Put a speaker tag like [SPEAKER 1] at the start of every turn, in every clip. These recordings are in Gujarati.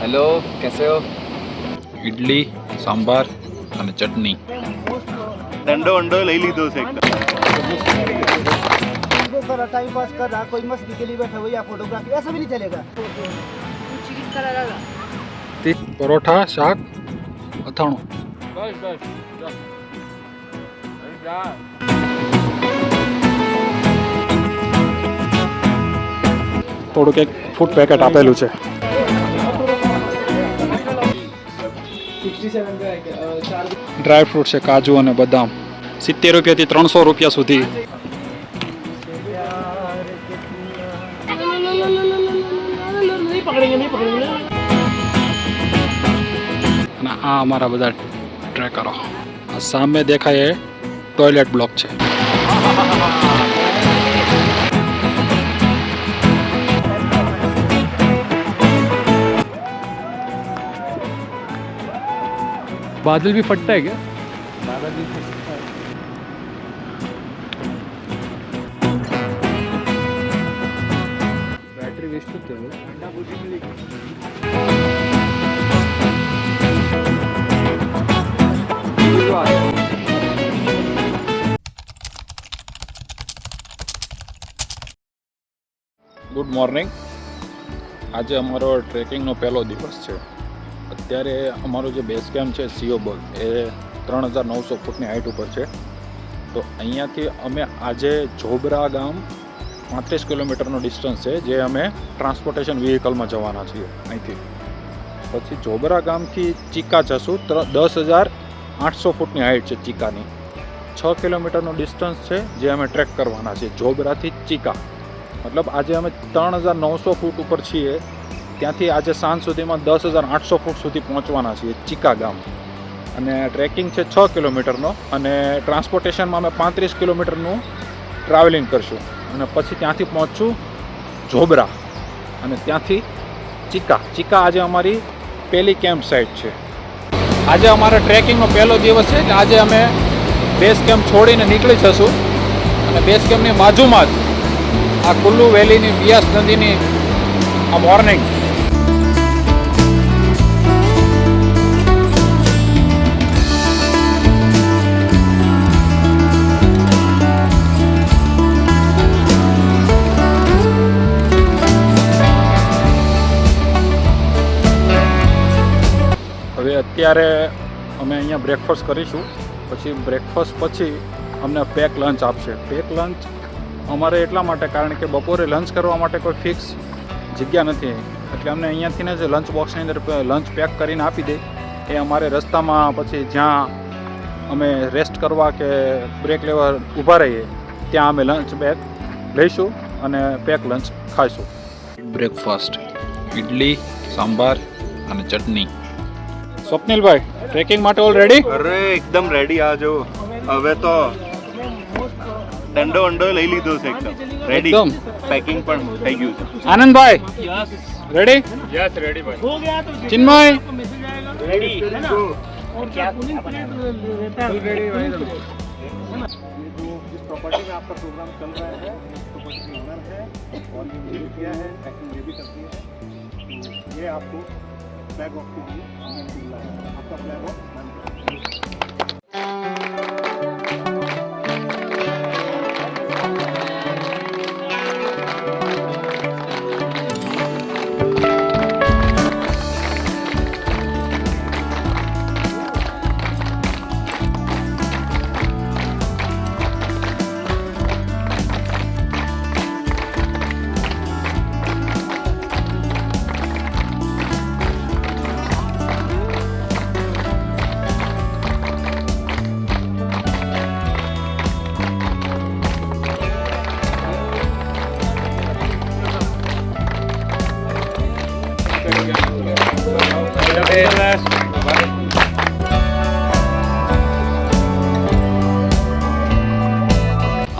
[SPEAKER 1] हेलो कैसे हो
[SPEAKER 2] ઇડલી સાંભાર અને ચટણી
[SPEAKER 3] દંડો અંડો લઈ લીધો છે એકદમ
[SPEAKER 4] थोड़ा टाइम पास कर रहा कोई मस्ती के लिए बैठा हुआ या फोटोग्राफी ऐसा भी नहीं चलेगा
[SPEAKER 2] પરોઠા શાક અથાણું થોડુંક એક ફૂડ પેકેટ આપેલું છે ડ્રાય ફ્રૂટ છે, કાજુ અને બદામ. સિત્તેર રૂપિયાથી ત્રણસો રૂપિયા સુધી. અને આ અમારા બધા ટ્રેકરો આ સામે દેખાય એ ટોયલેટ બ્લોક છે.
[SPEAKER 5] बादल भी फटता है क्या बैटरी वेस्ट होते हैं
[SPEAKER 2] ગુડ મોર્નિંગ આજે અમારો ટ્રેકિંગનો પહેલો દિવસ છે અત્યારે અમારો જે બેઝ કેમ્પ છે સિયોબોલ એ ત્રણ હજાર નવસો ફૂટની હાઇટ ઉપર છે. તો અહીંયાથી અમે આજે જોબરા ગામ પાંત્રીસ કિલોમીટરનો ડિસ્ટન્સ છે, જે અમે ટ્રાન્સપોર્ટેશન વ્હીકલમાં જવાના છીએ અહીંથી. પછી જોબરા ગામથી ચીકા જશું દસ હજાર આઠસો ફૂટની હાઇટ છે ચીકાની. છ કિલોમીટરનો ડિસ્ટન્સ છે, જે અમે ટ્રેક કરવાના છીએ, જોબરાથી ચીકા. મતલબ આજે અમે ત્રણ હજાર નવસો ફૂટ ઉપર છીએ ત્યાંથી આજે સાંજ સુધીમાં દસ હજાર આઠસો ફૂટ સુધી પહોંચવાના છીએ ચીકા ગામ. અને ટ્રેકિંગ છે છ કિલોમીટરનો અને ટ્રાન્સપોર્ટેશનમાં અમે પાંત્રીસ કિલોમીટરનું ટ્રાવેલિંગ કરશું. અને પછી ત્યાંથી પહોંચશું જોબરા અને ત્યાંથી ચીકા. ચીકા આજે અમારી પહેલી કેમ્પ સાઇટ છે. આજે અમારા ટ્રેકિંગનો પહેલો દિવસ છે કે આજે અમે બેઝ કેમ્પ છોડીને નીકળી જશું. અને બેઝ કેમ્પની બાજુમાં જ આ કુલ્લુ વેલીની બિયાસ નદીની આ મોર્નિંગ અહીંયા બ્રેકફાસ્ટ કરીશું. પછી બ્રેકફાસ્ટ પછી અમને પેક લંચ આપશે. પેક લંચ અમારે એટલા માટે કારણ કે બપોરે લંચ કરવા માટે કોઈ ફિક્સ જગ્યા નથી એટલે અમને અહીંયાથી ને જ લંચ બોક્સની અંદર લંચ પેક કરીને આપી દે. એ અમારે રસ્તામાં પછી જ્યાં અમે રેસ્ટ કરવા કે બ્રેક લેવા ઊભા રહીએ ત્યાં અમે લંચ બેગ લઈશું અને પેક લંચ ખાઈશું. બ્રેકફાસ્ટ ઇડલી સાંભાર અને ચટણી. સ્વપ્નિલભાઈ ટ્રેકિંગ માટે ઓલ રેડી
[SPEAKER 3] અરે એકદમ રેડી આ જો હવે તો દંડો અંડો લઈ લીધો છે એકદમ રેડી
[SPEAKER 2] એકદમ.
[SPEAKER 3] પેકિંગ પણ થઈ ગયું છે
[SPEAKER 2] આનંદભાઈ રેડી
[SPEAKER 5] यस रेडी भाई
[SPEAKER 2] ચિન્મય
[SPEAKER 3] जिस प्रॉपर्टी में आपका प्रोग्राम चल रहा है प्रॉपर्टी ओनर है और ये भी किया है पैकिंग ये भी करती है तो ये आपको flag of Fiji, Africa flag of
[SPEAKER 2] Mandela.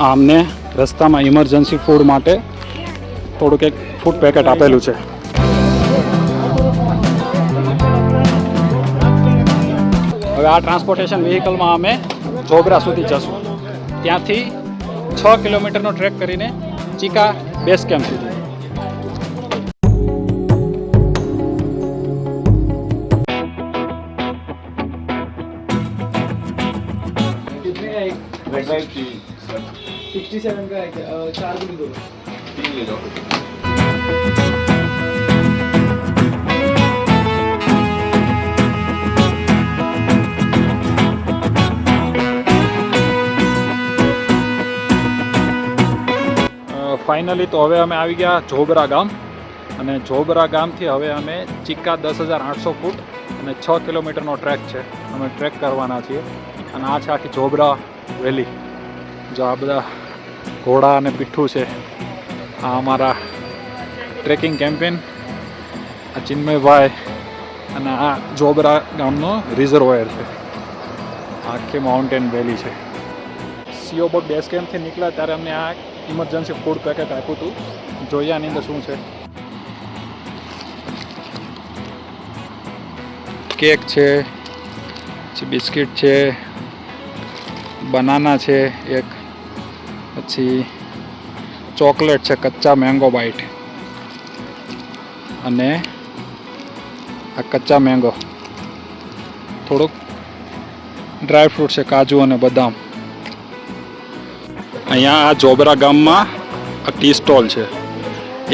[SPEAKER 2] આમને રસ્તામાં ઇમરજન્સી ફૂડ માટે થોડુંક એક ફૂડ પેકેટ આપેલું છે હવે આ ટ્રાન્સપોર્ટેશન વ્હીકલમાં અમે જોબરા સુધી જશું ત્યાંથી છ કિલોમીટરનો ટ્રેક કરીને ચીકા બેસ કેમ્પ સુધી Thank you.
[SPEAKER 4] सिक्सटी सेवन का है अ, चार गुड़ी दो
[SPEAKER 2] तीन ले जाओ ફાઇનલી તો હવે અમે આવી ગયા જોબરા ગામ અને જોબરા ગામથી હવે અમે ચિક્કા દસ હજાર આઠસો ફૂટ અને છ કિલોમીટરનો ટ્રેક છે અમે ટ્રેક કરવાના છીએ અને આ છે આખી જોબરા વેલી જો આ બધા ઘોડા અને પીઠું છે. આ અમારા ટ્રેકિંગ કેમ્પેન, આ ચિન્મયભાઈ અને આ જોબરા ગામનો રિઝર્વોયર છે. આખી માઉન્ટેન વેલી છે. સીઓ બોટ બેસ કેમ્પથી નીકળ્યા ત્યારે અમને આ ઇમરજન્સી ફૂડ પેકેટ આપ્યું હતું. જોઈએ આની અંદર શું છે. કેક છે બિસ્કિટ છે, બનાના છે, એક પછી ચોકલેટ છે, કચ્ચા મેંગો બાઈટ અને આ કચ્ચા મેંગો થોડુંક ડ્રાય ફ્રૂટ છે, કાજુ અને બદામ. અહીંયા આ જોબરા ગામમાં આ ટી સ્ટોલ છે.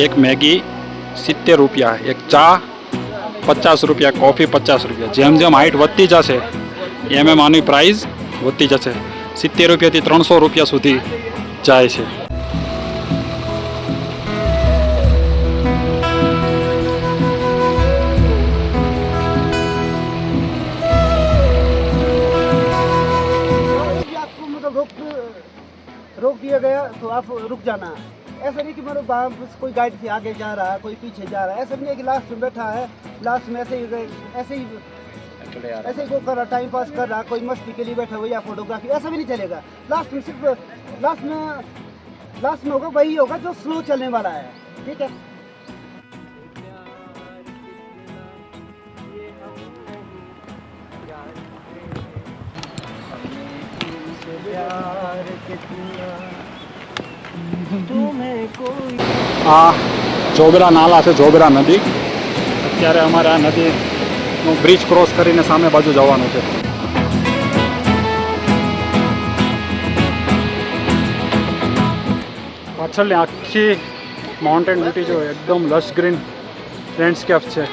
[SPEAKER 2] એક મેગી સિત્તેર રૂપિયા, એક ચા પચાસ રૂપિયા, કોફી પચાસ રૂપિયા. જેમ જેમ હાઇટ વધતી જશે, એમ એમ આની પ્રાઇસ વધતી જશે. સિત્તેર રૂપિયાથી ત્રણસો રૂપિયા સુધી જાય છે
[SPEAKER 4] यदि आपको मतलब रोक रोक दिया गया तो आप रुक जाना ऐसा नहीं कि मतलब वहाँ बस कोई गाइड से आगे जा रहा है कोई पीछे जा रहा है ऐसा नहीं है कि लास्ट में बैठा है लास्ट में ऐसे ही गए- ऐसे ही ऐसे ही वो कर रहा टाइम पास कर रहा कोई मस्ती के लिए बैठा हुआ या फोटोग्राफी ऐसा भी नहीं चलेगा लास्ट में सिर्फ लास्ट में लास्ट में होगा वही होगा जो स्लो चलने वाला है ठीक है
[SPEAKER 2] આ જોબરા નાલા છે જોબરા નદી અત્યારે અમારે આ નદીનું બ્રિજ ક્રોસ કરીને સામે બાજુ જવાનું છે પાછળની આખી માઉન્ટેન બ્યુટી જો એકદમ લશ ગ્રીન લેન્ડસ્કેપ છે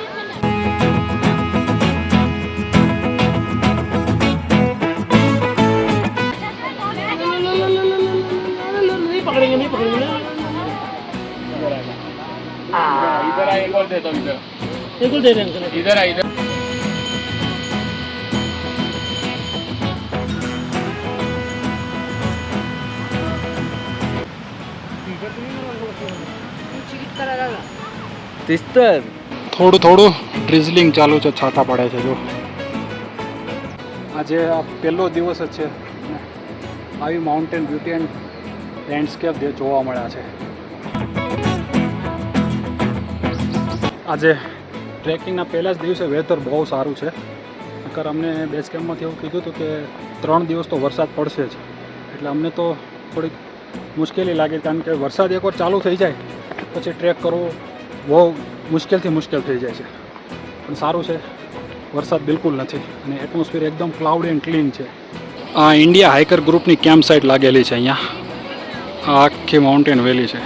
[SPEAKER 5] इधर आ एक और दे दो इधर एक और दे रहे हैं इधर आ इधर સિસ્ટર.
[SPEAKER 2] થોડું થોડું ડ્રિઝલિંગ ચાલુ છે, છાંટા પડે છે, જો. આજે આ પહેલો દિવસ જ છે. આવી માઉન્ટેન બ્યુટી એન્ડ લેન્ડસ્કેપ જે જોવા મળ્યા છે. આજે ટ્રેકિંગના પહેલા જ દિવસે વેધર બહુ સારું છે. નકર અમને બેઝ કેમ્પમાંથી એવું કીધું હતું કે ત્રણ દિવસ તો વરસાદ પડશે જ. એટલે અમને તો થોડીક મુશ્કેલી લાગે, કારણ કે વરસાદ એકવાર ચાલુ થઈ જાય, પછી ટ્રેક કરવો બહુ મુશ્કેલથી મુશ્કેલ થઈ જાય છે. પણ સારું છે. વરસાદ બિલકુલ નથી અને એટમોસ્ફિયર એકદમ ક્લાઉડ એન્ડ ક્લીન છે. આ ઇન્ડિયા હાઇકર ગ્રુપની કેમ્પ સાઇટ લાગેલી છે અહીંયા. આ આખી માઉન્ટેન વેલી છે.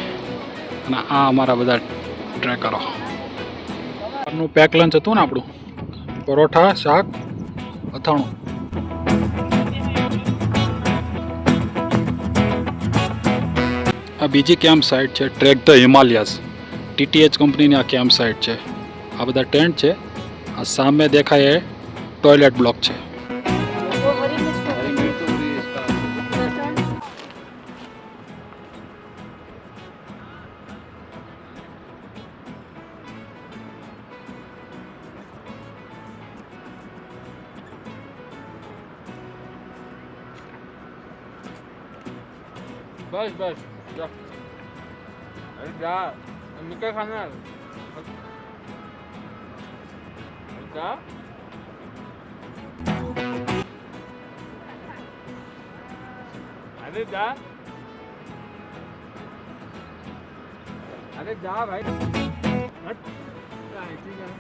[SPEAKER 2] અને આ અમારા બધા ટ્રેકરો નું પેક લંચ હતું ને આપણું. પરોઠા, શાક, અથાણું. આ બીજી કેમ્પ સાઇટ છે ટ્રેક ધ હિમાલયાસ ટીટીએચ કંપનીની આ કેમ્પ સાઇટ છે. આ બધા ટેન્ટ છે. આ સામે દેખાય એ ટોયલેટ બ્લોક છે.
[SPEAKER 5] બસ બસ, જા. જા. जा हमने क्या खाना है जा अरे जा अरे जा भाई हट क्या है, ठीक है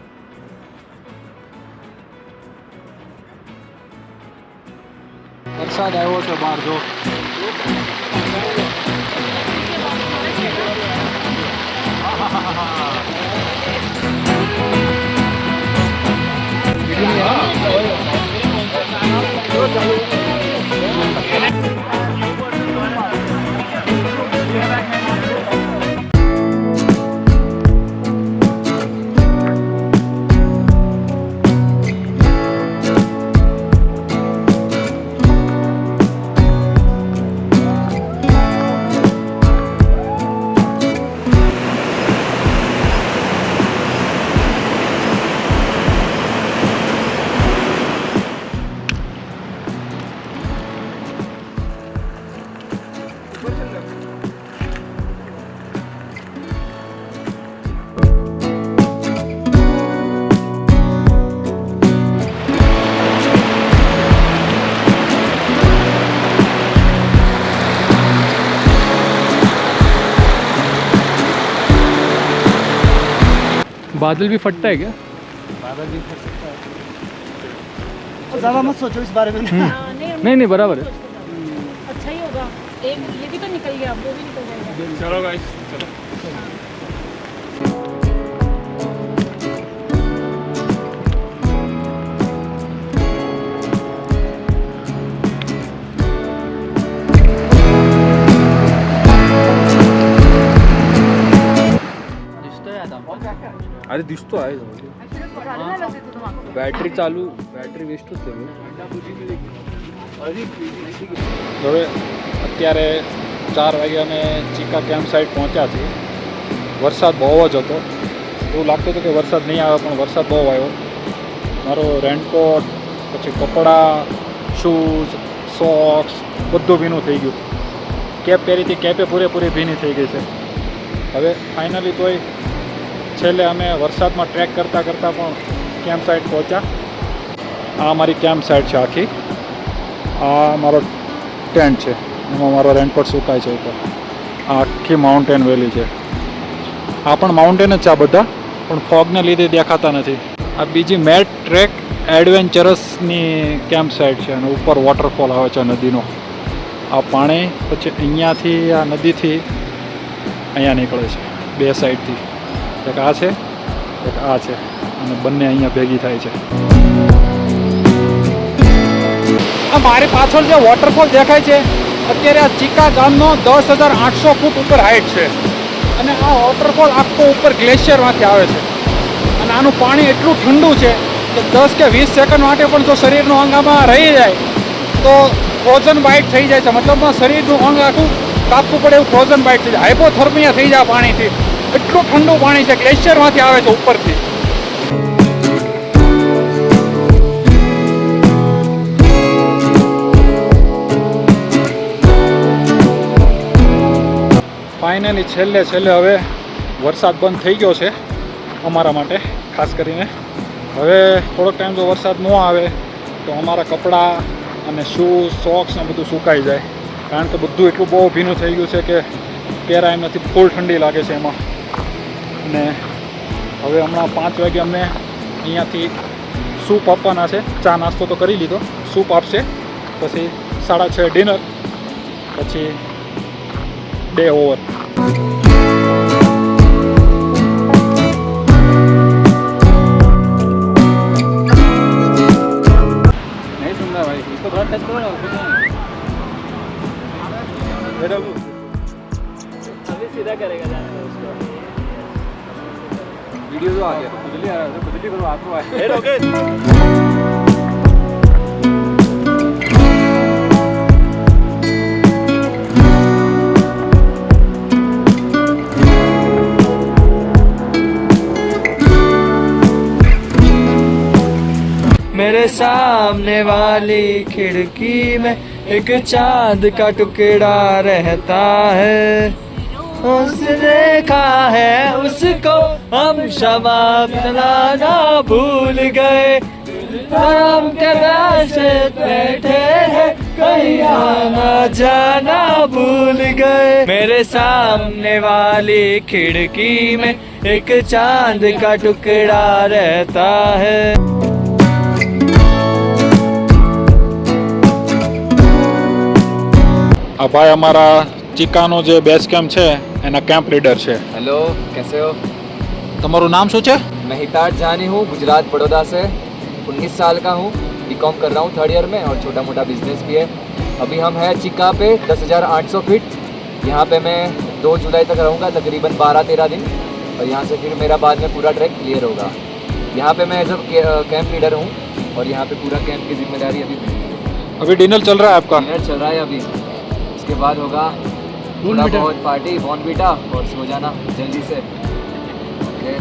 [SPEAKER 2] વરસાદ આવ્યો છે બહાર જો
[SPEAKER 5] बादल भी फटता है क्या? बादल भी फट सकता है।
[SPEAKER 4] ज़्यादा मत सोचो इस बारे में।
[SPEAKER 1] हाँ, नहीं हम
[SPEAKER 5] नहीं नहीं बराबर है।
[SPEAKER 1] अच्छा ही होगा। एक ये भी तो निकल गया वो भी निकल जाएगा।
[SPEAKER 5] चलो गाइस चलो। अरे दिसतो आहे बॅटरी चालू बॅटरी वेस्ट होते
[SPEAKER 2] હવે અત્યારે ચાર વાગે અમે ચીકા કેમ્પ સાઇટ પહોંચ્યા છીએ વરસાદ બહુ જ હતો એવું લાગતું હતું કે વરસાદ નહીં આવે પણ વરસાદ બહુ આવ્યો મારો રેનકોટ પછી કપડાં શૂઝ સોક્સ બધું ભીનું થઈ ગયું કેપ પહેરી હતી કેપે પૂરેપૂરી ભીની થઈ ગઈ છે હવે ફાઇનલી તોય છેલ્લે અમે વરસાદમાં ટ્રેક કરતાં કરતાં પણ કેમ્પ સાઇટ પહોંચ્યા. આ મારી કેમ્પ સાઇટ છે આખી. આ મારો ટેન્ટ છે. એમાં મારો રેનકોટ સુકાય છે ઉપર. આ આખી માઉન્ટેન વેલી છે. આ પણ માઉન્ટેન જ છે આ બધા, પણ ફોગને લીધે દેખાતા નથી. આ બીજી મેટ ટ્રેક એડવેન્ચરસની કેમ્પ સાઇટ છે અને ઉપર વોટરફોલ આવે છે નદીનો. આ પાણી પછી અહીંયાથી, આ નદીથી અહીંયા નીકળે છે, બે સાઈડથી એક આ છે, એક આ છે. અને બંને અહીંયા ભેગી થાય છે. આ મારી પાછળ જે વોટરફોલ દેખાય છે, અત્યારે આ ચીકા ગામનો દસ હજાર આઠસો ફૂટ ઉપર હાઈટ છે. અને આ વોટરફોલ આખો ઉપર ગ્લેશિયરમાંથી આવે છે. અને આનું પાણી એટલું ઠંડુ છે કે દસ કે વીસ સેકન્ડ માટે પણ જો શરીરનું અંગ આમાં રહી જાય, તો ફ્રોઝન બાઇટ થઈ જાય છે. મતલબમાં શરીરનું અંગ આખું કાપવું પડે એવું ફ્રોઝન બાઇટ થઈ જાય. હાઇપોથર્મિયા થઈ જાય પાણીથી. એટલું ઠંડુ પાણી છે ગ્લેશિયરમાંથી આવે છે ઉપરથી. ફાઇનલી છેલ્લે છેલ્લે હવે વરસાદ બંધ થઈ ગયો છે અમારા માટે, ખાસ કરીને. હવે થોડોક ટાઈમ જો વરસાદ ન આવે, તો અમારા કપડાં અને શૂઝ સોક્સ ને બધું સુકાઈ જાય. કારણ કે બધું એટલું બહુ ભીનું થઈ ગયું છે કે પહેરાય એમ નથી, ફૂલ ઠંડી લાગે છે એમાં. ને હવે હમણાં પાંચ વાગે અમને અહીંયાથી સૂપ આપવાના છે. ચા નાસ્તો તો કરી લીધો. સૂપ આપશે. પછી સાડા છ ડિનર. પછી ડે ઓવર.
[SPEAKER 1] સીધા કરેગા
[SPEAKER 5] वीडियो तो आ गया खुजली आ रहा है करो आए
[SPEAKER 6] मेरे सामने वाली खिड़की में एक चाँद का टुकड़ा रहता है। उसने कहा है, उसको हम शबाब चलाना भूल गए। हम के बैठे हैं, कहीं आना जाना भूल गए। मेरे सामने वाली खिड़की में एक चाँद का टुकड़ा रहता है।
[SPEAKER 2] अपाय हमारा ચિકાનો જે બેઝ કેમ્પ છે એના કેમ્પ લીડર છે
[SPEAKER 6] हेलो कैसे हो
[SPEAKER 2] તમારું નામ શું છે
[SPEAKER 7] मैं हितार्थ जानी हूँ गुजरात बड़ौदा से 19 साल का हूँ बीकॉम कर रहा हूँ थर्ड ईयर में और छोटा मोटा बिजनेस भी है अभी हम हैं चिका पे 10,800 फीट यहाँ पे मैं दो जुलाई तक रहूँगा तकरीबन 12-13 दिन और यहाँ से फिर मेरा बाद में पूरा ट्रैक क्लियर होगा यहाँ पे मैं एज अ कैंप लीडर हूँ और यहाँ पे पूरा कैंप की जिम्मेदारी अभी मेरी है।
[SPEAKER 2] अभी डिनर चल रहा है आपका
[SPEAKER 7] डिनर चल रहा है अभी उसके बाद होगा थोड़ा बहुत पार्टी बॉनविटा और सो जाना जल्दी से ओके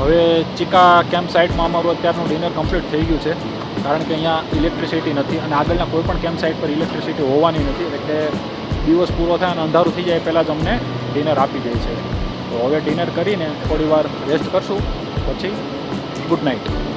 [SPEAKER 2] હવે ચિકા કેમ્પ સાઇટમાં અમારું અત્યારનું ડિનર કમ્પ્લીટ થઈ ગયું છે કારણ કે અહીંયા ઇલેક્ટ્રિસિટી નથી અને આગળના કોઈ પણ કેમ્પ સાઇટ પર ઇલેક્ટ્રિસિટી હોવાની નથી એટલે દિવસ પૂરો થાય અને અંધારું થઈ જાય પહેલાં જ અમને ડિનર આપી દે છે તો હવે ડિનર કરીને થોડી વાર રેસ્ટ કરશું પછી ગુડ નાઇટ